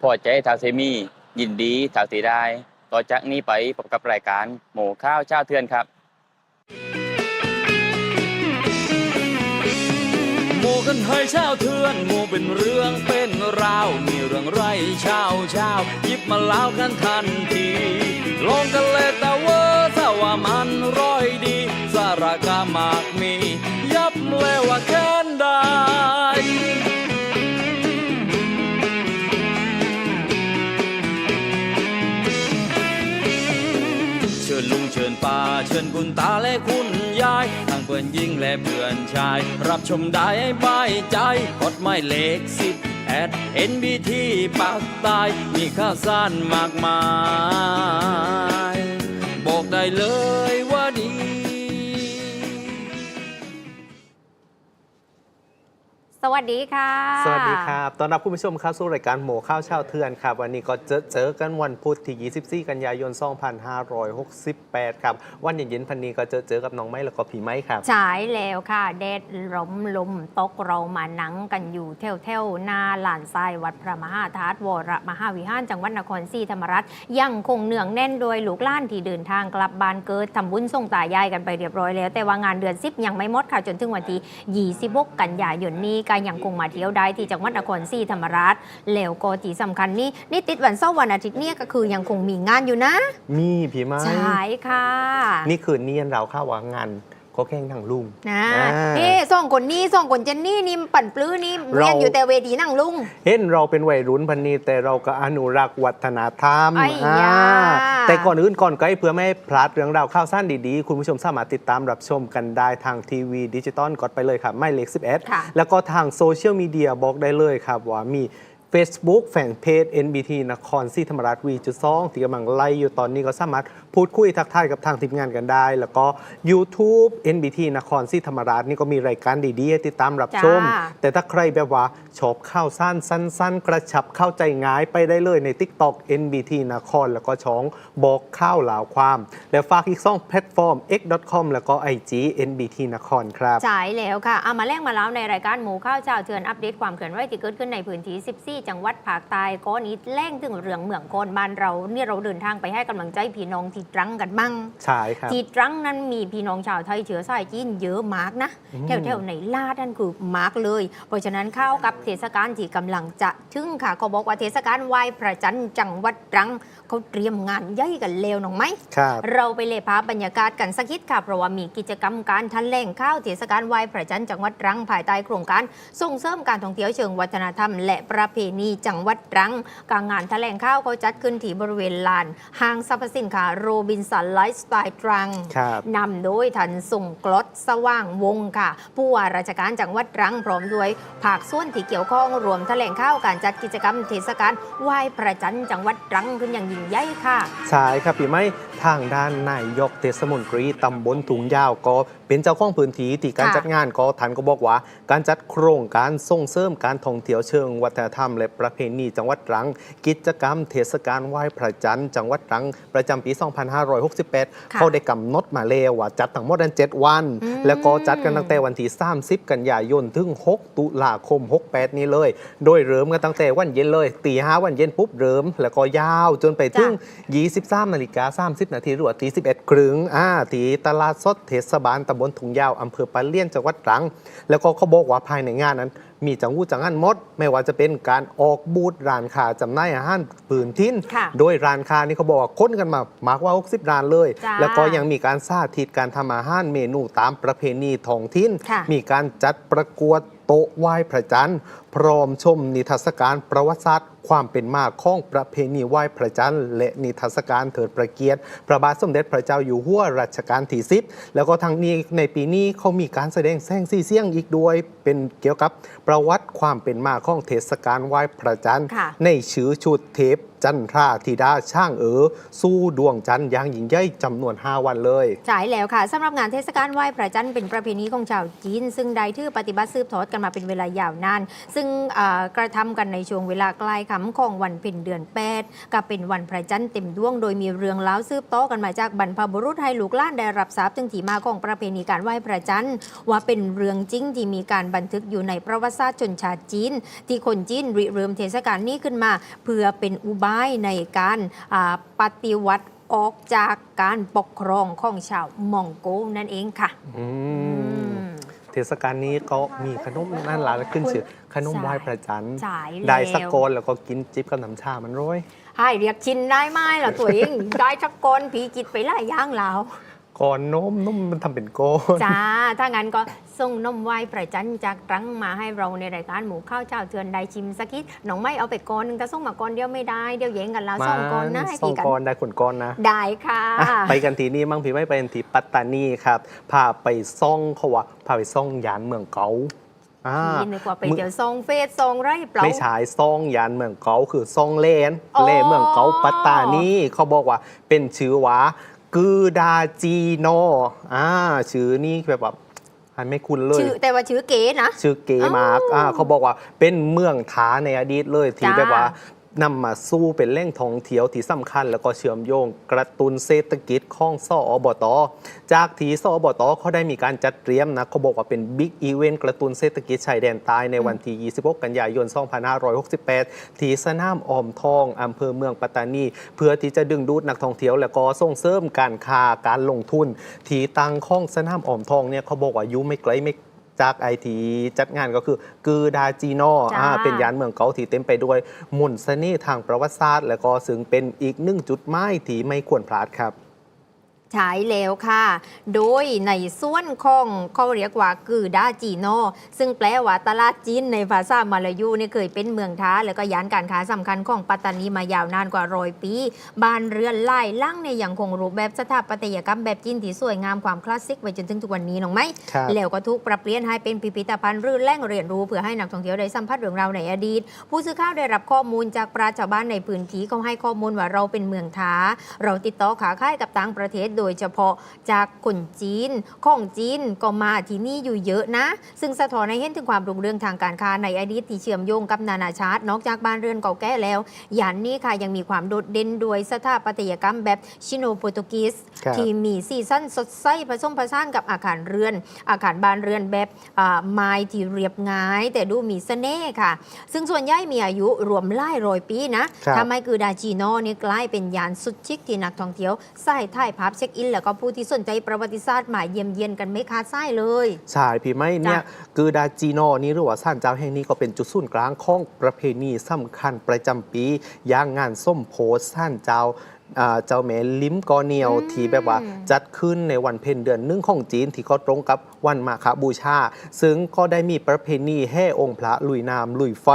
พอใจทางเซมียินดีทางสีได้ ต่อจากนี้ไปพบกับรายการหมูข้าวเจ้าเทือนครับหมูกันเฮยเช้าเทือนหมูเป็นเรื่องเป็นราวมีเรื่องไรชาเช้าหยิบมาเล่ากันทันทีลงกันเลยแต่เว่าถ้าว่ามันร้อยดี สาระกามากมี ยับเลยว่าแค้นได้ ลุงเชิญป้าเชิญคุณตาและคุณยายทั้งเพื่อนหญิงและเพื่อนชาย รับชมได้บายใจกดไม่เลขสิบแอดเอ็นบีทีปากตายมีข้าวสารมากมาย บอกได้เลย สวัสดีค่ะ สวัสดีครับตอนรับคุณผู้ชมเข้าสู่รายการหมูข้าวเช่าเทือนครับ วันนี้ก็เจอเจอกันวันพุธที่ 24 กันยายน 2568 ครับ วันเย็นๆพันนี้ก็เจอเจอกับน้องไม้แล้วก็ผีไม้ครับฉายแล้วค่ะแดดลมลมตกเรามาหนังกันอยู่เท่วเท่วๆหนาหลานทรายวัดพระมหาธาตุวรมหาวิหารจังหวัดนครศรีธรรมราชยังคงเนืองแน่นโดยลูกหล้านที่เดินทางกลับบ้านเกิดทำบุญส่งตายายกันไปเรียบร้อยแล้ว แต่ว่างานเดือนซิบยังไม่หมดค่ะจนถึงวันที่ 26 กันยายนนี้ก็ยังคงมาเที่ยวได้ที่จังหวัดนครศรีธรรมราชแล้วก็ที่สำคัญนี่นี่ติดวันเสาร์วันอาทิตย์เนี่ยก็คือยังคงมีงานอยู่นะ มีผีไม้ฉายค่ะ นี่คือเนียนเราเข้าว่างาน ก็แข่งทางลุงนะอ่านี่นี่สองคนนี้สองคนเจนนี่นี่ปั่นปลื้อนี่เราเรียนอยู่แต่เวทีนั่งลุง เห็นเราเป็นวัยรุ่นพันนี้แต่เราก็อนุรักษ์วัฒนธรรมไอ้ยาอ่าแต่ก่อนอื่นก่อนไกลเพื่อไม่ให้พลาดเรื่องราวข่าวสั้นดีๆ คุณผู้ชมสามารถติดตามรับชมกันได้ทางทีวีดิจิตอลกดไปเลยครับไม่เล็ก11ค่ะแล้วก็ทางโซเชียลมีเดียบอกได้เลยครับว่ามี Facebook แฟนเพจ NBT นครศรีธรรมราชวีจุดสองที่กำลังไล่อยู่ตอนนี้ก็สามารถพูดคุยทักทายกับทางทีมงานกันได้ แล้วก็ YouTube NBT นครศรีธรรมราชนี่ก็มีรายการดีๆให้ติดตามรับชม จ้า แต่ถ้าใครแบบว่าชอบข้าวสั้นสั้น ๆ กระชับเข้าใจง่ายไปได้เลยใน TikTok NBT นครแล้วก็ช่องบอกข้าวหลาวความ แล้วฝากอีกซ่องแพลตฟอร์ม x.com แล้วก็ IG NBT นครครับฉายแล้วค่ะเอามาแลกมาแล้วในรายการหมูข้าวเจ้าเถื่อนอัปเดตความเคลื่อนไหวที่เกิดขึ้นในพื้นที่ 14จังหวัดภาคใต้ก็นี้แล่งถึงเรื่องเมืองโคนบ้านเราเนี่ยเราเดินทางไปให้กำลังใจพี่น้องที่ตรังกันบ้างใช่ครับที่ตรังนั้นมีพี่น้องชาวไทยเชื้อสายจีนเยอะมากนะอืมแถวๆในลาดนั่นคือมากเลย เพราะฉะนั้นเข้ากับเทศกาลที่กำลังจะถึงค่ะเขาบอกว่าเทศกาลไหว้พระจันทร์จังหวัดตรังเขาเตรียมงานใหญ่กันเลวน้องไหม ครับเราไปเลยพาบรรยากาศกันสักนิดค่ะ เพราะว่ามีกิจกรรมการทันแหล่งข้าวเทศกาลไหว้พระจันทร์จังหวัดตรังภายใต้โครงการส่งเสริมการท่องเที่ยวเชิงวัฒนธรรม และประเพณีจังหวัดตรังการงานแถลงข้าวเขาจัดขึ้นที่บริเวณลานห้างสรรพสินค้าโรบินสันไลฟ์สไตล์ตรัง ครับ นำโดยทันส่งกลดสว่างวงศ์ค่ะ ผู้ว่าราชการจังหวัดตรังพร้อมด้วยภาคส่วนที่เกี่ยวข้องรวมแถลงข้าวการจัดกิจกรรมเทศกาลไหว้พระจันทร์จังหวัดตรังขึ้นอย่างยิ่งใหญ่ค่ะใช่ครับพี่ไม่ทางด้านนายกเทศมนตรีตำบลถุงยาวก็เป็นเจ้าของพื้นที่ที่การค่ะจัดงานก็ทันก็บอกว่า การจัดโครงการส่งเสริมการท่องเที่ยวเชิง วัฒนธรรม และประเพณีจังหวัดตรัง กิจกรรมเทศกาลไหว้พระจันทร์จังหวัดตรัง ประจำปี 2568ค่ะเขาได้กำหนดมาแล้วว่าจัดทั้งหมดนั้น7วันอืมแล้วก็จัดกันตั้งแต่วันที่ 30 กันยายนถึง 6 ตุลาคม 68 นี้เลย โดยเริ่มกันตั้งแต่วันเย็นเลยตีห้าวันเย็นปุ๊บเริ่ม แล้วก็ยาวจนไปถึง 23นาฬิกา30 นาทีหรือว่าตี 11 ครึ่งอ่าที่ตลาดสดเทศบาลตำบลถุงยาวอำเภอปะเลี่ยนจังหวัดตรัง แล้วก็เขาบอกว่าภายในงานนั้น มีจังหูจังงันหมด ไม่ว่าจะเป็นการออกบูธร้านค้าจำหน่ายอาหารปืนทิ้น ค่ะ โดยร้านค้านี่เขาบอกว่าค้นกันมามากกว่า 60 ร้านเลย จ้าแล้วก็ยังมีการสาธิตการทำอาหารเมนูตามประเพณีท้องถิ่น ค่ะ มีการจัดประกวดโต๊ะไหว้พระจันทร์ พร้อมชมนิทรรศการประวัติศาสตร์ความเป็นมาของประเพณีไหว้พระจันทร์และนิทรรศการเถิดประเกียรติ พระบาทสมเด็จพระเจ้าอยู่หัวรัชกาลที่สิบแล้วก็ทางนี้ในปีนี้เขามีการแสดงแสงสีเสียงอีกด้วยเป็นเกี่ยวกับประวัติความเป็นมาของเทศกาลไหว้พระจันทร์ค่ะในชื่อชุดเทปจันทราธิดาช่างเอ๋อสู้ดวงจันทร์อย่างยิ่งใหญ่จำนวน 5 วันเลยใช่แล้วค่ะสำหรับงานเทศกาลไหว้พระจันทร์เป็นประเพณีของชาวจีน ซึ่งได้ถือปฏิบัติสืบทอดกันมาเป็นเวลายาวนาน ซึ่งอ่ากระทำกันในช่วงเวลาใกล้ค่ำของวันเพ็ญเดือนแปดก็เป็นวันพระจันทร์เต็มดวงโดยมีเรื่องเล่าวสืบต่อกันมาจากบรรพบุรุษให้ลูกล้านได้รับทราบถึงที่มาของประเพณีการไหว้พระจันทร์ว่าเป็นเรื่องจริงที่มีการบันทึกอยู่ในประวัติศาสตร์ชนชาติจีน ที่คนจีนริเริ่มเทศกาลนี้ขึ้นมา เพื่อเป็นอุบายในการปฏิวัติออกจากการปกครองของชาวมองโกนั่นเองค่ะอืม เทศกาลนี้ก็มีขนมนั่นร้านขึ้นชื่อขนมไหว้พระจันทร์ใช่แล้ว ได้สักกอนแล้วก็กินจิ๊บกับน้ำชามันร้อย ให้เรียกชินได้ไหมล่ะตัวเองได้ชักกอนผีกิดไปหลายอย่างแล้ว ก่อนนมนมมันทำเป็นก้อนจ้า ถ้างั้นก็ส่งนมไหว้ประจันจากตรังมาให้เราในรายการหมูข้าวเจ้าเทือนได้ชิมสักทีน้องไม่เอาไปก้อนหนึงแต่ส่งมาก้อนเดียวไม่ได้เดี๋ยวแย่งกันแล้วส่งก้อนนะให้สอกี่งกันก้อนได้ขนก้อนนะ ได้ค่ะอะไปกันทีนี้มั่งพี่ไม่ไปกันทีปัตตานีครับพาไปซ่องเขาว่าพาไปซ่องยานเมืองเกาอ่าพี่นึกว่าไปเดี๋ยวซองเฟสซองไรเปล่า ไม่ใช่ซ่องยานเมืองเกาคือซ่องเล่นอ๋อ เล่เมืองเกาปัตตานีเขาบอกว่าเป็นชื่อว่า กือดาจีโนอ่าชื่อนี้แบบแบบอันไม่คุ้นเลย ชื่อแต่ว่าชื่อเก๋นะ ชื่อเกมากอ๋ออ่อ่าเขาบอกว่าเป็นเมืองท้าในอดีตเลยที่จ้าแบบว่า นำมาสู้เป็นแหล่งท่องเที่ยวที่สำคัญ แล้วก็เชื่อมโยงกระตุนเศรษฐกิจของสอบต จากที่สอบตเขาได้มีการจัดเตรียมนะเขาบอกว่าเป็นบิ๊กอีเวนต์กระตุนเศรษฐกิจชายแดนใต้ในวันที่ 26 กันยายน 2568 ที่สนามออมทองอำเภอเมืองปัตตานี เพื่อที่จะดึงดูดนักท่องเที่ยว แล้วก็ส่งเสริมการค้าการลงทุน ที่ตั้งของสนามออมทองเนี่ยเขาบอกว่ายุไม่ไกลไม่ จากไอทีจัดงานก็คือกือดาจีโนจ้า อ่าเป็นยานเมืองเกาที่เต็มไปด้วยมนต์เสน่ห์ทางประวัติศาสตร์ และก็ซึ่งเป็นอีกหนึ่งจุดหมายที่ไม่ควรพลาดครับ ฉายแล้วค่ะ โดยในส่วนของเขาเรียกว่ากือดาจีโนซึ่งแปลว่าตลาดจีนในภาษามาลายูเนี่ยเคยเป็นเมืองท้า แล้วก็ยานการค้าสำคัญของปัตตานีมายาวนานกว่าร้อยปี บ้านเรือนไล่ล่างในยยังคงรูปแบบสถาปัตยกรรมแบบจีนที่สวยงามความคลาสสิกไว้จนถึงทุกวันนี้น้องไหมครับแล้วก็ถูกปรับเปลี่ยนให้เป็นพิพิธภัณฑ์หรือแหล่งเรียนรู้เพื่อให้นักท่องเที่ยวได้สัมผัสเรื่องราวในอดีต ผู้สื่อข่าวได้รับข้อมูลจากปราชาวบ้านในพื้นที่เขาให้ข้อมูลว่าเราเป็นเมืองท้า เราติดต่อขาขายกับต่างประเทศโดยเฉพาะจากคนจีนของจีนก็มาที่นี่อยู่เยอะนะ ซึ่งสะท้อนให้เห็นถึงความรุ่งเรืองทางการค้าในอดีตที่เชื่อมโยงกับนานาชาติ นอกจากบ้านเรือนเก่าแก่แล้วย่านนี้ค่ะยังมีความโดดเด่นด้วยสถาปัตยกรรมแบบชิโนโปรตุกีส ที่มีสีสันสดใสผสมผสานกับอาคารเรือน อาคารบ้านเรือนแบบอ่าไม้ที่เรียบง่าย แต่ดูมีเสน่ห์ค่ะ ซึ่งส่วนใหญ่มีอายุรวมหลายร้อยปีนะครับทำให้คือดาจีโนนี่กลายเป็นยานสุดชิคที่นักท่องเที่ยวใส่ถ่ายภาพเช็คอิน แล้วก็ผู้ที่สนใจประวัติศาสตร์มาเยี่ยมเยียนกันไม่ขาดสายเลยใช่พี่ไม่เนี่ยกือดาจีโนนี้หรือว่าซ่านเจ้าแห่งนี้ก็เป็นจุดศูนย์กลางของประเพณีสำคัญประจำปี อย่างงานส้มโพธิ์ซ่านเจ้าอ่า เจ้าแม่ลิ้มกอเนียวอืมที่แบบว่าจัดขึ้นในวันเพ็ญเดือนหนึ่งของจีนที่เขาตรงกับวันมาฆบูชา ซึ่งก็ได้มีประเพณีแห่องค์พระลุยน้ำลุยไฟ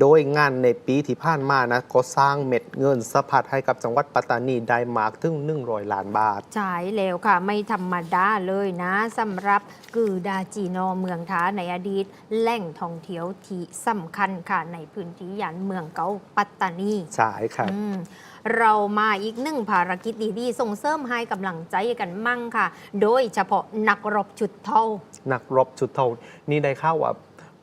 โดยงานในปีที่ผ่านมานะก็สร้างเม็ดเงินสะพัดให้กับจังหวัดปัตตานีได้มากถึง100ล้านบาทใช่แล้วค่ะ ไม่ธรรมดาเลยนะสำหรับกือดาจีโนเมืองท้าในอดีต แหล่งท่องเที่ยวที่สำคัญค่ะในพื้นที่ย่านเมืองเกาปัตตานีใช่ครับอืม เรามาอีกหนึ่งภารกิจดีๆ ส่งเสริมให้กำลังใจกันมั่งค่ะ โดยเฉพาะนักรบชุดเท่า นักรบชุดเทานี่ได้ข่าวว่า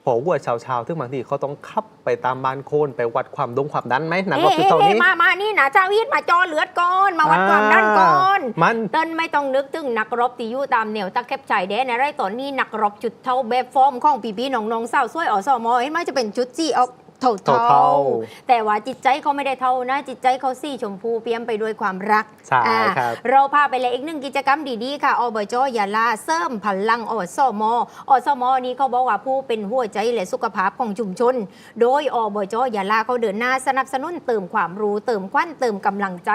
พอวัวชาวชาวๆซึ่งบางทีเขาต้องขับไปตามบ้านโคนไปวัดความดงความดันไหมนักรบเอ๊ะชุดเทาเอ๊ะนี้ มามานี่นะจาวิทมาจอเลือดก่อนมาวัดความดันก่อนมันเต้นไม่ต้องนึกถึงนักรบที่อยู่ตามแนวตะเข็บชายแดนอะไรตอนนี้นักรบจุดเท่าแบบฟอร์มของปีพี่ๆน้องๆสาวสวยอสมเห็นไหมจะเป็นจุดจี้ออก เท่าเท่าเท่าๆแต่ว่าจิตใจเขาไม่ได้เท่านะ จิตใจเขาสีชมพูเปี่ยมไปด้วยความรักใช่อ่าครับเราพาไปเลยอีกหนึ่งกิจกรรมดีๆค่ะอบจยาลาเสริมพลังอสมอสมนี้เขาบอกว่าผู้เป็นหัวใจและสุขภาพของชุมชน โดยอบจยาลาเขาเดินหน้าสนับสนุนเติมความรู้เติมขวัญเติมกำลังใจ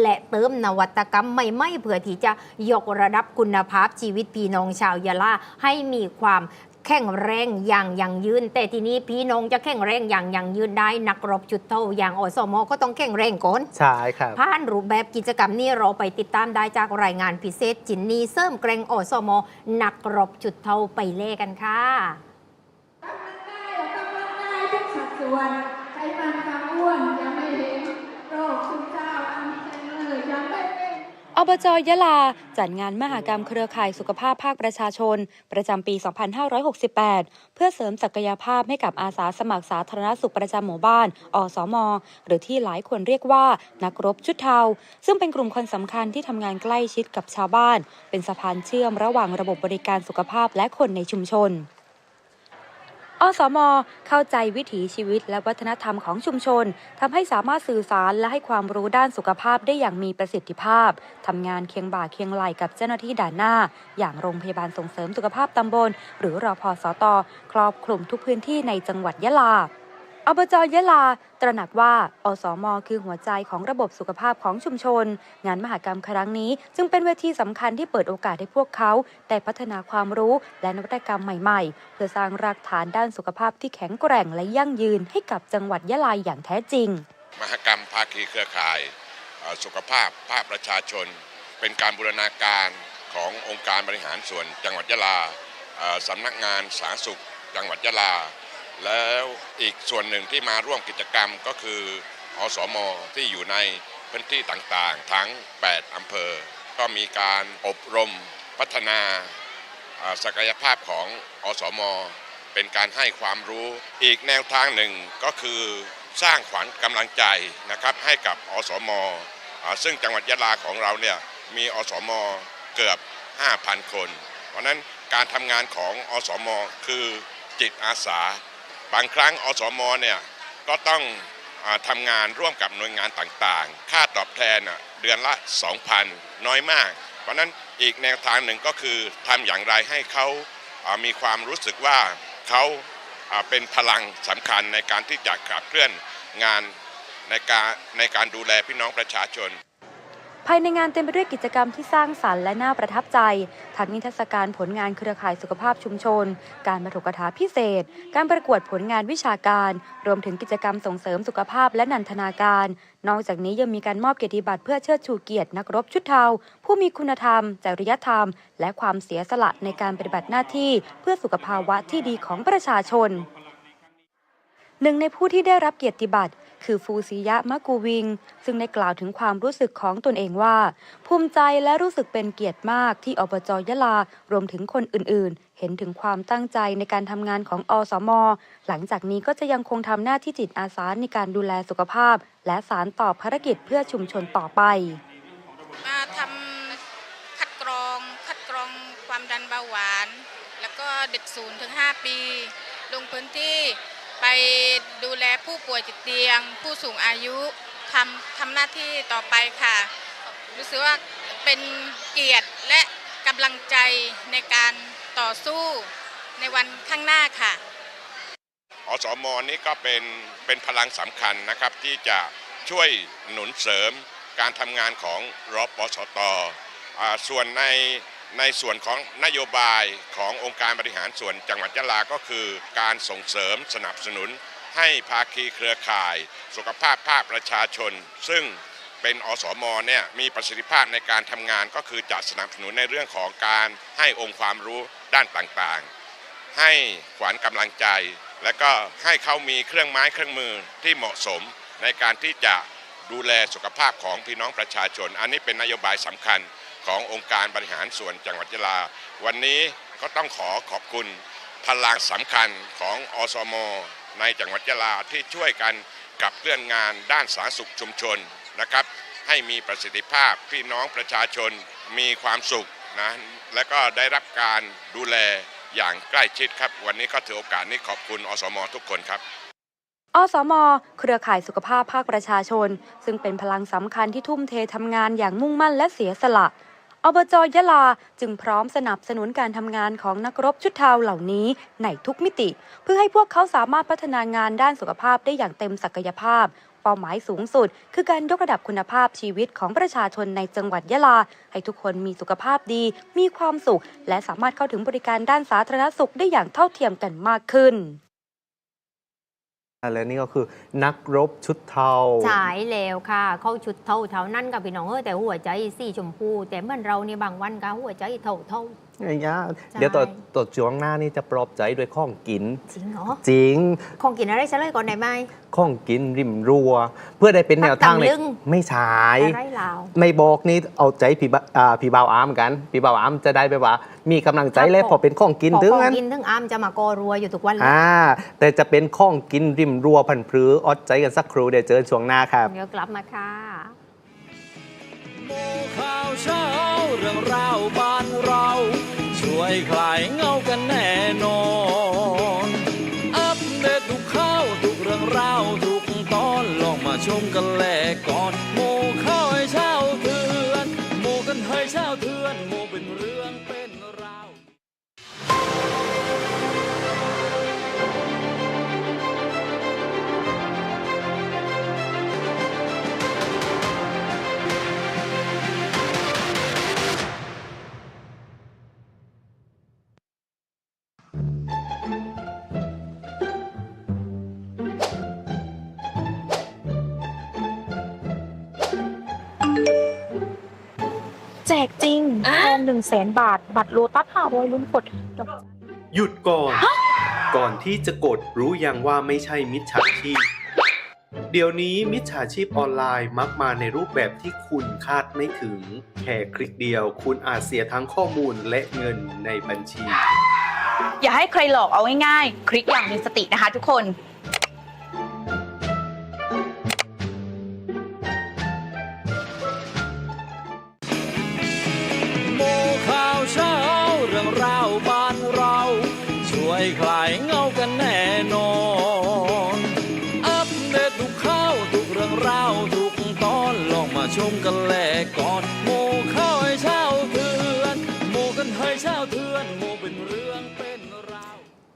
และเติมนวัตกรรมใหม่ๆเพื่อที่จะยกระดับคุณภาพชีวิตพี่น้องชาวยาลาให้มีความ แข็งแรงอย่างยั่งยืน แต่ทีนี้พี่น้องจะแข็งแรงอย่างยั่งยืนได้นักรบจุดเท่าอย่างอสมก็ต้องแข็งแรงก่อนใช่ครับผ่านรูปแบบกิจกรรมนี้เราไปติดตามได้จากรายงานพิเศษจินนีเสริมเกรงอสมนักรบจุดเท่าไปเล่กันค่ะกำลังกายออกกำลังกายทุกสัดส่วนไขมันคว อบจยะลา จัดงานมหกรรมเครือข่ายสุขภาพภาคประชาชน ประจำปี 2568 เพื่อเสริมศักยภาพให้กับอาสาสมัครสาธารณสุขประจำหมู่บ้าน อสม หรือที่หลายคนเรียกว่า นักรบชุดเทา ซึ่งเป็นกลุ่มคนสำคัญที่ทำงานใกล้ชิดกับชาวบ้าน เป็นสะพานเชื่อมระหว่างระบบบริการสุขภาพและคนในชุมชน อสม เข้าใจวิถีชีวิตและวัฒนธรรมของชุมชนทำให้สามารถสื่อสารและให้ความรู้ด้านสุขภาพได้อย่างมีประสิทธิภาพทำงานเคียงบ่าเคียงไหลกับเจ้าหน้าที่ด่านหน้า อย่างโรงพยาบาลส่งเสริมสุขภาพตำบล หรือรอพสต ครอบคลุมทุกพื้นที่ในจังหวัดยะลา อบจยะลา ตระหนักว่า อสมคือหัวใจของระบบสุขภาพของชุมชน งานมหกรรมครั้งนี้ จึงเป็นเวทีสำคัญที่เปิดโอกาสให้พวกเขาได้พัฒนาความรู้และนวัตกรรมใหม่ๆ เพื่อสร้างรากฐานด้านสุขภาพที่แข็งแกร่งและยั่งยืนให้กับจังหวัดยะลาอย่างแท้จริง มหกรรมภาคีเครือข่ายสุขภาพภาคประชาชน เป็นการบูรณาการขององค์การบริหารส่วน จังหวัดยะลาสำนักงานสาธารณสุข จังหวัดยะลา แล้วอีกส่วนหนึ่งที่มาร่วมกิจกรรมก็คืออสมที่อยู่ในพื้นที่ต่างๆ ทั้ง 8 อำเภอ ก็มีการอบรมพัฒนาศักยภาพของอสม เป็นการให้ความรู้ อีกแนวทางหนึ่งก็คือสร้างขวัญกำลังใจนะครับให้กับอสมอ่าซึ่งจังหวัดยะลาของเราเนี่ยมีอสมเกือบ 5,000 คน เพราะฉะนั้นการทำงานของอสม คือจิตอาสา บางครั้งอสมเนี่ยก็ต้องอทำงานร่วมกับหน่วยงานต่างๆ ค่าตอบแทนเดือนละ 2,000 น้อยมาก เพราะนั้นอีกแนวทางหนึ่งก็คือทำอย่างไรให้เขาามีความรู้สึกว่าเขาาเป็นพลังสำคัญในการที่จะขับเคลื่อนงานในการในการดูแลพี่น้องประชาชน ภายในงานเต็มไปด้วยกิจกรรมที่สร้างสรรค์และน่าประทับใจทั้งนิทรรศการผลงานเครือข่ายสุขภาพชุมชน การบรรทุกถาพิเศษ การประกวดผลงานวิชาการ รวมถึงกิจกรรมส่งเสริมสุขภาพและนันทนาการ นอกจากนี้ยังมีการมอบเกียรติบัตรเพื่อเชิดชูเกียรตินักรบชุดเทา ผู้มีคุณธรรม จริยธรรม และความเสียสละในการปฏิบัติหน้าที่ เพื่อสุขภาวะที่ดีของประชาชนหนึ่งในผู้ที่ได้รับเกียรติบัตร คือฟูซิยะมะกูวิง ซึ่งได้กล่าวถึงความรู้สึกของตนเองว่า ภูมิใจและรู้สึกเป็นเกียรติมากที่อบจยะลา รวมถึงคนอื่น ๆ เห็นถึงความตั้งใจในการทำงานของอสม หลังจากนี้ก็จะยังคงทำหน้าที่จิตอาสาในการดูแลสุขภาพ และสารต่อภารกิจเพื่อชุมชนต่อไปมาทำคัดกรองคัดกรองความดันเบาหวาน แล้วก็เด็กศูนย์ถึง5ปี ลงพื้นที่ ไปดูแลผู้ป่วยติดเตียง ผู้สูงอายุทำทำหน้าที่ต่อไปค่ะ รู้สึกว่าเป็นเกียรติและกำลังใจในการต่อสู้ในวันข้างหน้าค่ะ อสมนี่ก็เป็นเป็นพลังสำคัญนะครับที่จะช่วยหนุนเสริมการทำงานของรปสตอ่าส่วนใน ในส่วนของนโยบายขององค์การบริหารส่วนจังหวัดยะลาก็คือ การส่งเสริมสนับสนุน ให้ภาคีเครือข่าย สุขภาพภาคประชาชน ซึ่งเป็นอสมเนี่ยมีประสิทธิภาพในการทำงานก็คือจะสนับสนุนในเรื่องของการให้องค์ความรู้ด้านต่างๆ ให้ขวัญกำลังใจ และก็ให้เขามีเครื่องไม้เครื่องมือที่เหมาะสมในการที่จะดูแลสุขภาพของพี่น้องประชาชน อันนี้เป็นนโยบายสำคัญ ขององค์การบริหารส่วนจังหวัดยะลา วันนี้ก็ต้องขอขอบคุณพลังสำคัญของอสม ในจังหวัดยะลาที่ช่วยกันกับเคลื่อนงานด้านสาธารณสุขชุมชนนะครับ ให้มีประสิทธิภาพพี่น้องประชาชนมีความสุขนะและก็ได้รับการดูแลอย่างใกล้ชิดครับ วันนี้ก็ถือโอกาสนี้ขอบคุณอสม ทุกคนครับอสม เครือข่ายสุขภาพภาคประชาชน ซึ่งเป็นพลังสำคัญที่ทุ่มเททำงานอย่างมุ่งมั่นและเสียสละ อบจยะลาจึงพร้อมสนับสนุนการทำงานของนักรบชุดเทาเหล่านี้ในทุกมิติ เพื่อให้พวกเขาสามารถพัฒนางานด้านสุขภาพได้อย่างเต็มศักยภาพ เป้าหมายสูงสุด คือการยกระดับคุณภาพชีวิตของประชาชนในจังหวัดยะลา ให้ทุกคนมีสุขภาพดี มีความสุข และสามารถเข้าถึงบริการด้านสาธารณสุขได้อย่างเท่าเทียมกันมากขึ้น และนี่ก็คือนักรบชุดเทาฉายแล้วค่ะ เข้าชุดเทาเทานั่นกับพี่น้องเออแต่หัวใจสีชมพู แต่เหมื่อนเราในบางวันก็หัวใจเทาเทา ไอ้ยะเดี๋ยวต่อต่อช่วงหน้านี่จะปลอบใจด้วยข้องกิน จริงเหรอ จริง ของกินอะไรเฉลยก่อนได้ไหมข้องกินริมรัว เพื่อได้เป็นแนวทางตักในตำลึงไม่ใช่อะไรลาวไม่บอกนี่เอาใจพี่บะอ่าพี่บ่าวอามกันพี่บ่าวอามจะได้ไปว่า มีกำลังใจครับแล้วผมพอเป็นข้องกินพอถึงของนั้นกินถึงอามจะมากอรัวอยู่ทุกวันเลยอ่าแต่จะเป็นข้องกินริมรัวพันพรืออดใจกันสักครู่เดี๋ยวเจอช่วงหน้าครับเดี๋ยวกลับมาค่ะโมข่าวเช้าเรื่องราวบ้านเราช่ วยคลายเงากันแน่นอน อัปเดตทุกข่าวทุกเรื่องราวทุกตอนลองมาชมกันแลก แจกจริงทองหนึ่งแสนบาท บัตรโลตัสห้าร้อยลุ้นกดดอกหยุดก่อน ก่อนที่จะกดรู้ยังว่าไม่ใช่มิจฉาชีพ เดี๋ยวนี้มิจฉาชีพออนไลน์มักมาในรูปแบบที่คุณคาดไม่ถึง แค่คลิกเดียว คุณอาจเสียทั้งข้อมูลและเงินในบัญชี อย่าให้ใครหลอกเอาง่ายๆ คลิกอย่างมีสตินะคะทุกคน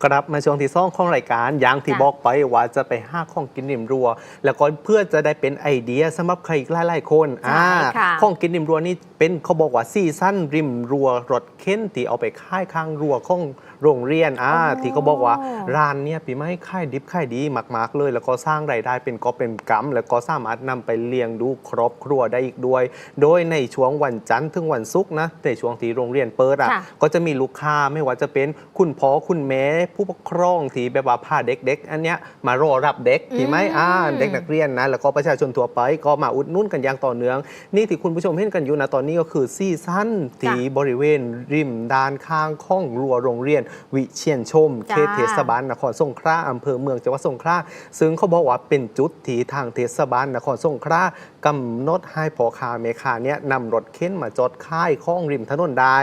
าวกลับมาช่วงที่ซ่องของรายการอย่างที่จ้ะบอกไปว่าจะไปห้าข้องกินริมรัว แล้วก็เพื่อจะได้เป็นไอเดียสำหรับใครอีกหลายๆคนใช่ค่ะข้องกินริมรัวนี่เป็นเขาบอกว่าซีซั่นริมรัวรถเข็นที่เอาไปค่ายข้างรัวของโรงเรียนอ่าที่เขาบอกว่าร้านเนี่ยปีไม่ค่ายดิบค่ายดีมาก ๆ เลย แล้วก็สร้างรายได้เป็นกอบเป็นกำแล้วก็สามารถนำไปเลี้ยงดูครอบครัวได้อีกด้วย โดยในช่วงวันจันทร์ถึงวันศุกร์นะในช่วงที่โรงเรียนเปิดอะค่ะก็จะมีลูกค้าไม่ว่าจะเป็นคุณพ่อคุณแม่ผู้ปกครองที่แบบว่าพาเด็กๆ อันเนี้ยมารอรับเด็กที่ไหมอืมอ่าเด็กนักเรียนนะแล้วก็ประชาชนทั่วไปก็มาอุดหนุ่นกันอย่างต่อเนื่อง นี่ที่คุณผู้ชมเห็นกันอยู่นะตอนนี้ก็คือซีซั่นที่บริเวณริมด้านข้างข้องรั้วโรงเรียน วิเชียนชมจ้าเขตเทศบาลนครสงขลาอำเภอเมืองจังหวัดสงขลาซึ่งเขาบอกว่าเป็นจุดที่ทางเทศบาลนครสงขลา กำหนดให้พอคาเมคาเนี่ยนำรถเข็นมาจอดค่ายข้องริมถนนได้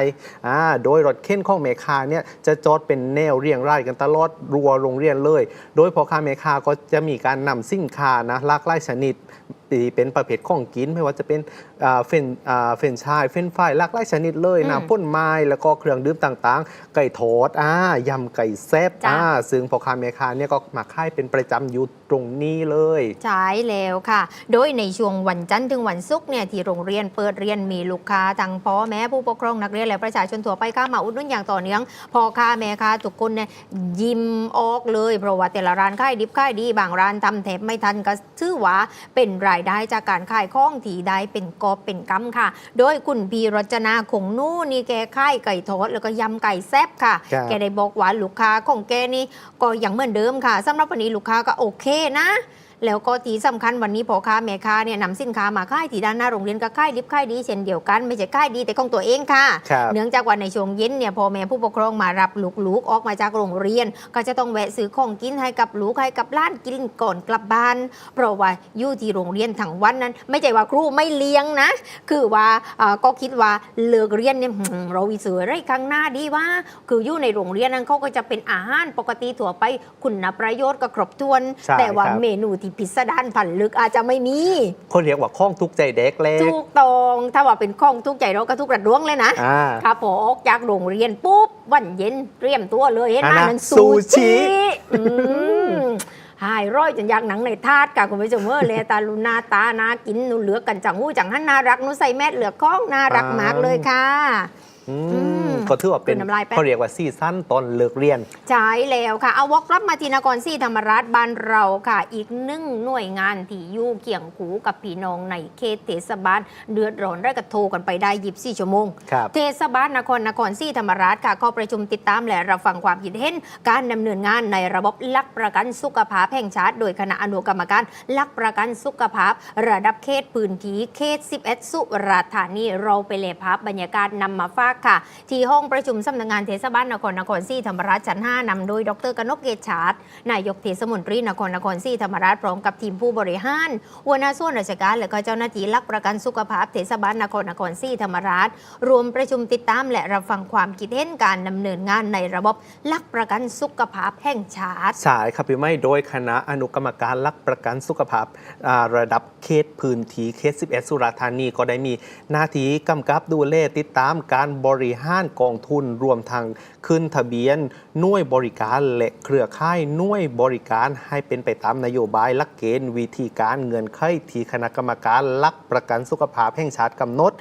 อ่าโดยรถเข็นข้องเมคาเนี่ยจะจอดเป็นแนวเรียงรายกันตลอดรั้วโรงเรียนเลย โดยพอคาเมคาก็จะมีการนำสินค้านะหลากหลายชนิดที่เป็นประเภทของกินไม่ว่าจะเป็นอ่าเฟรนอ่าเฟรนชายเฟรนไฟรายหลากหลายชนิดเลยอืมน้ำพ่นไม้แล้วก็เครื่องดื่มต่างๆ ไก่ทอดอ่ายำไก่แซ่บจ้ะอ่าซึ่งพอคาเมคาเนี่ยก็มาค่ายเป็นประจำอยู่ ตรงนี้เลย ใช่แล้วค่ะ โดยในช่วงวันจันทร์ถึงวันศุกร์เนี่ยที่โรงเรียนเปิดเรียนมีลูกค้าทั้งพ่อแม่ผู้ปกครองนักเรียนและประชาชนทั่วไปเข้ามาอุดหนุนอย่างต่อเนื่องพ่อค้าแม่ค้าทุกคนเนี่ยยิ้มออกเลยเพราะว่าแต่ละร้านขายดิบขายดีบางร้านทำแถบไม่ทันก็ถือว่าเป็นรายได้จากการขายของที่ได้เป็นกอบเป็นกำค่ะ โดยคุณพีรจนาคงนู่นี่แกขายไก่ทอดแล้วก็ยำไก่แซ่บค่ะครับแกได้บอกว่าลูกค้าของแกนี่ก็ยังเหมือนเดิมค่ะสำหรับวันนี้ลูกค้าก็โอเคนะ แล้วก็ที่สำคัญวันนี้พ่อค้าแม่ค้าเนี่ยนำสินค้ามาขายที่ด้านหน้าโรงเรียนก็ขายดิบขายดีเช่นเดียวกันไม่ใช่ขายดีแต่ของตัวเองค่ะครับเนื่องจากว่าในช่วงเย็นเนี่ยพ่อแม่ผู้ปกครองมารับลูกๆออกมาจากโรงเรียน ก็จะต้องแวะซื้อของกินให้กับลูกให้กับหล้านกินก่อนกลับบ้าน เพราะว่าอยู่ที่โรงเรียนทั้งวันนั้น ไม่ใช่ว่าครูไม่เลี้ยงนะ คือว่าเอ่อก็คิดว่าเลิกเรียนเนี่ยหืมเราวิเสืออะไรข้างหน้าดีว่า คืออยู่ในโรงเรียนนั้นเขาก็จะเป็นอาหารปกติทั่วไปคุณประโยชน์ก็ครบถ้วนใช่แต่ว่าครับเมนูที่พิสดารผันลึกอาจจะไม่มีเขาเรียกว่าข้องทุกข์ใจเด็กเล็กถูกต้องถ้าว่าเป็นข้องทุกข์ใจเราก็ทุกข์ระดวงเลยนะอ่า ครับพอออกจากโรงเรียนปุ๊บวันเย็นเตรียมตัวเลยเห็นไหมอันนั้นนั้นซูซูชิ ชิอืมหายร้อยจนอยากหนังในทาดค่ะคุณผู้ชมเออเลยตาลุนาตานากินหนูเหลือกันจังหู้จังหันน่ารักหนูใส่แมสเหลือข้องน่ารักมากเลยค่ะ อือืมม ก็ถือว่าเป็นกลืนน้ำลายแป๊บเขาเรียกว่าซีซั่นตอนเลิกเรียน ใช่แล้วค่ะ เอาวอกลับมาที่นครศรีธรรมราชบ้านเราค่ะ อีกหนึ่งหน่วยงานที่อยู่เกี่ยงคูกับพี่น้องในเขตเทศบาลเดือดร้อนได้กระโทรกันไปได้ยิบสี่ชั่วโมงครับเทศบาลนครนครศรีธรรมราชค่ะเข้าประชุมติดตามและรับฟังความคิดเห็นการดำเนินงานในระบบหลักประกันสุขภาพแห่งชาติโดยคณะอนุกรรมการหลักประกันสุขภาพ ระดับเขตพื้นที่เขต 11 สุราษฎร์ธานีเราไปเลยภาพบรรยากาศนำมาฝากค่ะ ที่ห้องประชุมสำนักงานเทศบาลนครนครศรีธรรมราชชั้น5นำโดยดรกนกเกตชาตินายกเทศมนตรีนครนครศรีธรรมราชพร้อมกับทีมผู้บริหารหัวหน้าส่วนราชการและก็เจ้าหน้าที่หลักประกันสุขภาพเทศบาลนครนครศรีธรรมราช รวมประชุมติดตามและรับฟังความคิดเห็นการดำเนินงานในระบบหลักประกันสุขภาพแห่งชาติสายครับพี่ไม่โดยคณะอนุกรรมการรักประกันสุขภาพระดับเขตพื้นที่เขต11 สุราษฎร์ธานีก็ได้มีหน้าที่กำกับดูแลติดตามการบริหารกองงทุนรวมทางขึ้นทะเบียนหน่วยบริการและเครือข่ายหน่วยบริการให้เป็นไปตามนโยบายหลักเกณฑ์วิธีการเงินไขที่คณะกรรมการรักประกันสุขภาพแห่งชาติกำหนด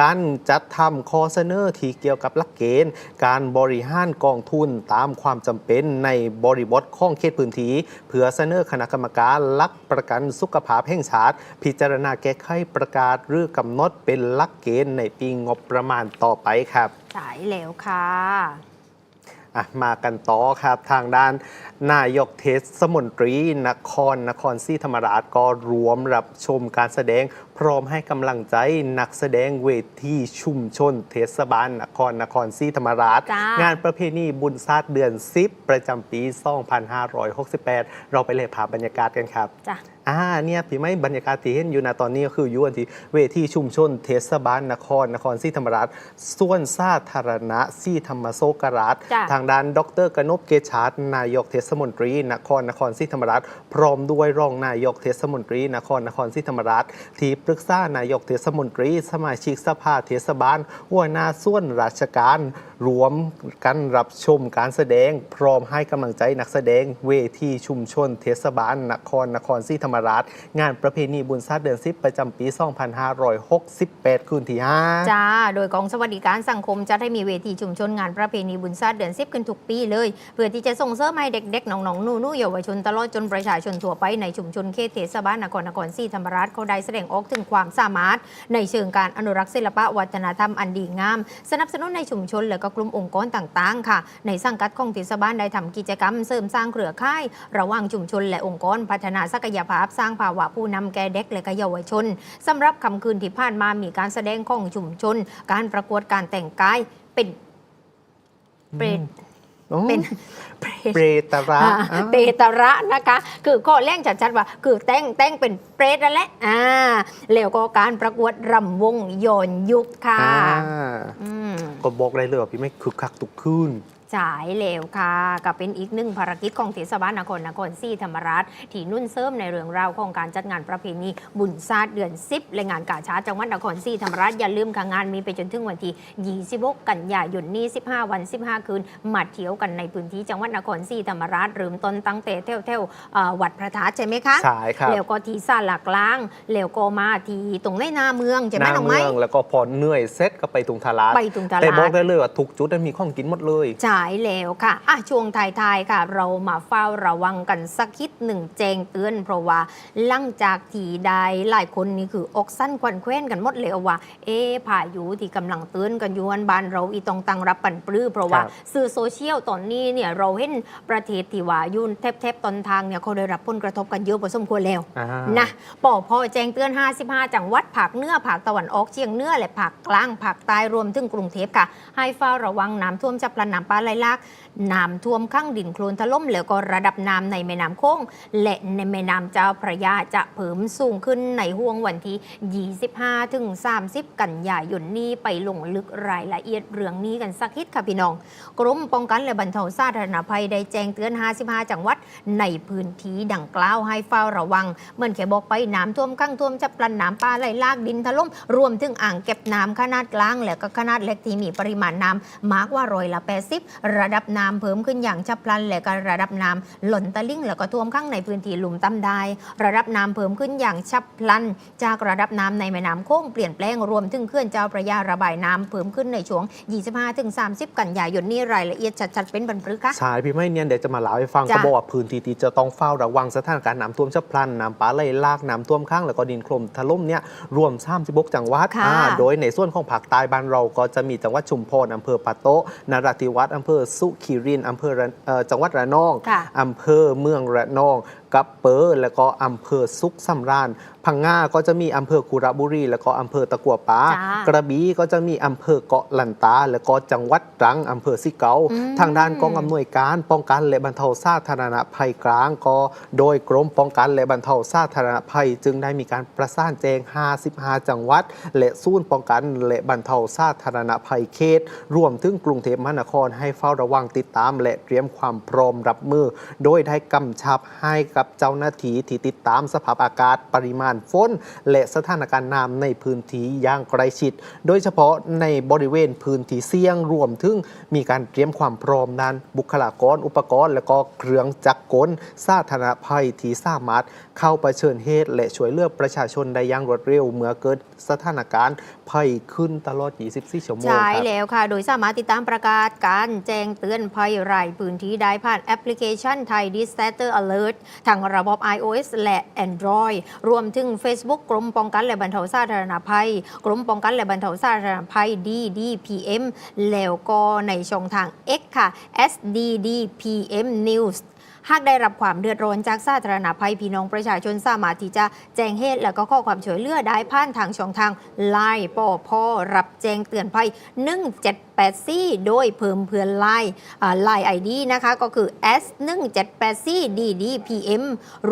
การจัดทำข้อเสนอที่เกี่ยวกับหลักเกณฑ์ การบริหารกองทุนตามความจำเป็นในบริบทของเขตพื้นที่เพื่อเสนอคณะกรรมการหลักประกันสุขภาพแห่งชาติ พิจารณาแก้ไขประกาศหรือกำหนดเป็นหลักเกณฑ์ในปีงบประมาณต่อไปครับายแล้วค่ะ อะมากันต่อครับทางด้าน นายกเทศมนตรีนครนครศรีธรรมราชก็รวมรับชมการแสดง พร้อมให้กำลังใจนักแสดงเวทีชุมชน เทศบาลนครนครศรีธรรมราชจ้างงานประเพณีบุญศาสตร์เดือน10ประจำปี 2568 เราไปเลยภาพบรรยากาศกันครับจ้ะอ่าเนี่ยพี่ไม่บรรยากาศที่เห็นอยู่นะตอนนี้ก็คืออยู่กันที่เวทีชุมชน เทศบาลนครนครศรีธรรมราชส่วนสาธารณะศรีธรรมโซกราชจ้ะทางด้านดรกนพเกชาตนายกเทศมนตรี นครนครศรีธรรมราช พร้อมด้วยรองนายกเทศมนตรี นครนครศรีธรรมราช ที่ปรึกษานายกเทศมนตรี สมาชิกสภาเทศบาลหัวหน้าส่วนราชการรวมกันรับชมการแสดง พร้อมให้กำลังใจนักแสดงเวทีชุมชนเทศบาล นครนครศรีธรรมราช งานประเพณีบุญศาสตร์เดือน10ประจำปี 2568 คืนที่5จ้า โดยกองสวัสดิการสังคมจะได้มีเวทีชุมชนงานประเพณีบุญศาสตร์เดือนสิบกันทุกปีเลย เพื่อที่จะส่งเสริมให้เด็กๆน้องๆหนูๆเยาวชนตลอดจนประชาชนทั่วไปในชุมชนเขตเทศบาลนครนครศรีธรรมราชเขาได้แสดงออกถึงความสามารถ ในเชิงการอนุรักษ์ศิลปะวัฒนธรรมอันดีงาม สนับสนุนในชุมชนและก็กลุ่มองค์กรต่างๆ ค่ะ ในสังกัดของเทศบาลได้ทำกิจกรรมเสริมสร้างเครือข่ายระหว่างชุมชนและองค์กรพัฒนาศักยภาพสร้างภาวะผู้นำแก่เด็กและก็เยาวชนสำหรับคำคืนที่ผ่านมามีการแสดงของชุมชน การประกวดการแต่งกายเป็นเปรต เป็นเปรตเปรตระอ่าอ่าเปตระนะคะ คือข้อแรกชัดๆว่า คือแต่งแต่งเป็นเปรตนั่นแหละอ่าแล้วก็การประกวดรำวงย้อนยุคค่ะอ่าอืมก็บอกได้เลยว่าพี่ไม่คึกคักทุกคืน จ่ายแล้วค่ะก็เป็นอีกหนึ่งภารกิจของเทศบาลนครนครศรีธรรมราชที่นุ่นเสริมในเรื่องราวของการจัดงานประเพณีบุญศาสตร์เดือนสิบและงานกาชาดจังหวัดนครศรีธรรมราชอย่าลืมค่ะงานมีไปจนถึงวันที่26กันยายนนี้ 15 วัน 15 คืนมาเที่ยวกันในพื้นที่จังหวัดนครศรีธรรมราชเริ่มต้นตั้งแต่เที่ยวๆเอ่อวัดพระธาตุใช่ไหมคะใช่ครับแล้วก็ที่ซาหลักล้างแล้วก็มาที่ตรงในนาเมืองใช่ไหหมน้าน้องไม้เมืองแล้วก็พอเหนื่อยเซ็ตก็ไปตุงทาราดไปตรงตลาดแต่บอกได้เลยว่าทุกจุดนั้นมีของกินหมดเลยจ่ายแล้วค่ะอะช่วงท้ายๆค่ะ เรามาเฝ้าระวังกันสักคิดหนึ่งแจงเตือน เพราะว่าหลังจากที่ได้หลายคนนี่คืออกสั้นควันแคว้นกันหมดเลยว่า เอ๊ะพายุที่กำลังเตือนกันอยู่อันบ้านเราอีตองตังรับปันปลื้อเพราะว่าครับสื่อโซเชียลตอนนี้เนี่ยเราเห็นประเทศที่ว่าอยุ่นแทบๆตอนทางเนี่ยเขาได้รับผลกระทบกันเยอะพอสมควรแล้วอ่านะปอพอแจ้งเตือน 55 จังหวัดภาคเหนือภาคตะวันออกเฉียงเหนือและภาคกลางภาคใต้รวมถึงกรุงเทพค่ะ ให้เฝ้าระวังน้ำท่วมจับพลันน้ำปลาไหลลากน้ำท่วมข้างดินโคลนถล่มแล้วก็ระดับน้ำในแม่น้ำโค้งและในแม่น้ำเจ้าพระยาจะเพิ่มสูงขึ้นในห่วงวันที่ 25 ถึง 30 กันยายนนี้ไปลงลึกรายละเอียดเรื่องนี้กันสักนิดค่ะพี่น้อง กรมป้องกันและบรรเทาสาธารณภัยได้แจ้งเตือน 55 จังหวัดในพื้นที่ดังกล่าวให้เฝ้าระวัง เหมือนแค่บอกไปน้ำท่วมข้างท่วมจับปลันน้ำปลาไหลลากดินถล่มรวมถึงอ่างเก็บน้ำขนาดกลาง และก็ขนาดเล็กที่มีปริมาณน้ำมากกว่าร้อยละ 80ระดับน้ำเพิ่มขึ้นอย่างฉับพลันและก็ระดับน้ำหล่นตะลิ่งแล้วก็ท่วมข้างในพื้นที่หลุมต่ำได้ ระดับน้ำเพิ่มขึ้นอย่างฉับพลัน จากระดับน้ำในแม่น้ำโค้งเปลี่ยนแปลงรวมถึงเขื่อนเจ้าพระยาระบายน้ำเพิ่มขึ้นในช่วง 25-30 กันยายนนี้รายละเอียดชัดๆเป็นบรรพฤกษ์ค่ะใช่พี่ไม่เนี่ยเดี๋ยวจะมาเล่าให้ฟังจ้ะเขาบอกว่าพื้นที่ที่จะต้องเฝ้าระวังสถานการณ์น้ำท่วมฉับพลันน้ำป่าไหลหลากน้ำท่วมข้างแล้วก็ดินโคลนถล่มเนี่ยรวม36จังหวัดค่ะอ่าโดยในส่วนของภาคใต้บ้านเราก็จะมีจังหวัดชุมพรอำเภอปะโตะนราธิวาสอำเภอสุขีรินทร์อำเภอระเอ่อจังหวัดระนองค่ะอำเภอเมืองระนองกับเปอร์แล้วก็อำเภอสุขสำราญ พังงาก็จะมีอำเภอคุระบุรี แล้วก็อำเภอตะกัวป่าจ้ากระบี่ก็จะมีอำเภอเกาะลันตา แล้วก็จังหวัดตรังอำเภอสิเกาอืมทางด้านกองอำนวยการป้องกันและบรรเทาสาธารณภัยกลางก็ โดยกรมป้องกันและบรรเทาสาธารณภัย จึงได้มีการประสานแจ้ง 55 จังหวัด และศูนย์ป้องกันและบรรเทาสาธารณภัยเขตรวมถึงกรุงเทพมหานครให้เฝ้าระวังติดตาม และเตรียมความพร้อมรับมือ โดยได้กำชับให้กับเจ้าหน้าที่ที่ติดตามสภาพอากาศปริมาณฝนและสถานการณ์น้ำในพื้นที่อย่างใกล้ชิด โดยเฉพาะในบริเวณพื้นที่เสี่ยงรวมถึงมีการเตรียมความพร้อมนั้น บุคลากรอุปกรณ์ และก็เครื่องจักรกลสาธารณภัยที่สามารถเข้าไปเชิญเหตุและช่วยเหลือกประชาชนได้อย่างรวดเร็ว เมื่อเกิดสถานการณ์ภัยขึ้นตลอด 24 ชั่วโมงใช่ครับแล้วค่ะ โดยสามารถติดตามประกาศการแจ้งเตือนภัยรายพื้นที่ได้ผ่านแอปพลิเคชันไทย Disaster Alert ทางระบบ iOS และ Android รวมถึง Facebook กรมป้องกันและบรรเทาสาธารณภัย กรมป้องกันและบรรเทาสาธารณภัย DDPM แล้วก็ในช่องทาง X ค่ะ SDDPM News หากได้รับความเดือดร้อนจากสาธารณภัยพี่น้องประชาชนสามารถที่จะแจ้งเหตุ และก็ข้อความช่วยเหลือได้ผ่านทางช่องทางไลน์ปอพอรับแจ้งเตือนภัย 1784 โดยเพิ่มเพื่อนไลน์ไลน์ไอดีนะคะก็คือ S 1784 DDPM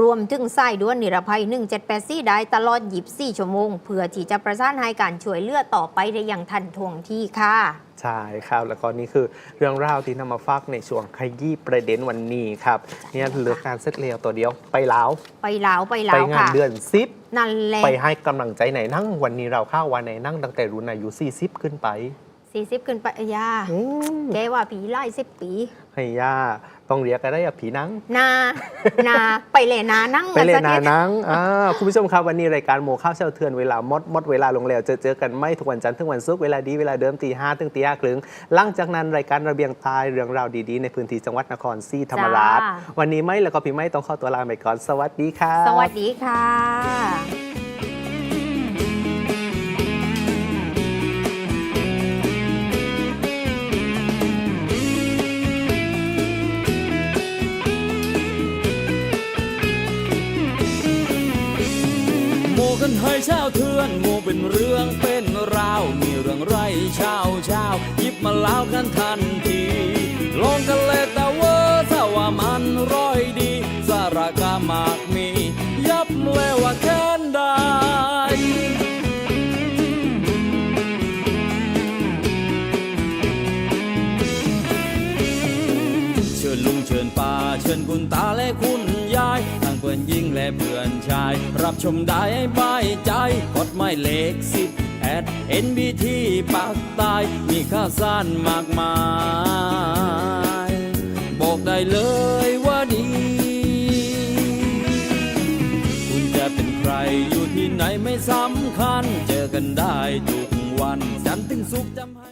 รวมถึงสายด่วนนิรภัย 1784 ได้ตลอด 24 ชั่วโมง เพื่อที่จะประสานให้การช่วยเหลือต่อไปได้อย่างทันท่วงทีค่ะใช่ครับ แล้วก็นี่คือเรื่องราวที่นำมาฝากในช่วงขยี้ประเด็นวันนี้ครับเนี่ยเหลือการเซตเลียวตัวเดียวไปลาวไปลาวไปลาไปวงานค่ะเดือนซิปนั่นแหละไปให้กำลังใจไหนนั่งวันนี้เราเข้าวันไหนนั่งตั้งแต่รุ่นอายุ40ขึ้นไป 40ขึ้นไปยาอืมแกว่าผีไล่สิบปีให้ย่าต้องเรียกกันได้อะผีนัง นานา ไปเลยนานั่งไปเลยกันาสักดนังอ่าคุณผู้ชมครับวันนี้รายการโมข้าวเช้าเทือนเวลาหมดหมดเวลาลงแล้วเจอเจอกันไม่ทุกวันจันทร์ถึงวันศุกร์เวลาดีเวลาเดิมตีห้าถึงตีห้าครึ่งหลังจากนั้นรายการระเบียงใตายเรื่องราวดีๆ ในพื้นที่จังหวัดนครศรีธรรมราชจ้าวันนี้ไม่แล้วก็พี่ไม่ต้องเข้าตัวลาไปก่อนสวัสดีครับสวัสดีค่ะ กันให้เช้าเทือนหมู่เป็นเรื่องเป็นราว มีเรื่องไรเช้าเช้าหยิบมาเล่ากันทันทีลองกันเลยแต่ว่าถ้าว่ามันร้อยดี สารกามากมี ยับเลยว่าแค้นได้เชิญลุงเชิญป้าเชิญคุณตาและคุณ พื่อนหญิงและเพื่อนชาย รับชมได้บายใจกดหมายเลขสิบแอดเอ็นบีทีปากตาย มีข้าวสารมากมาย บอกได้เลยว่าดี คุณจะเป็นใครอยู่ที่ไหนไม่สำคัญ เจอกันได้ทุกวันจันทร์ถึงสุขจำ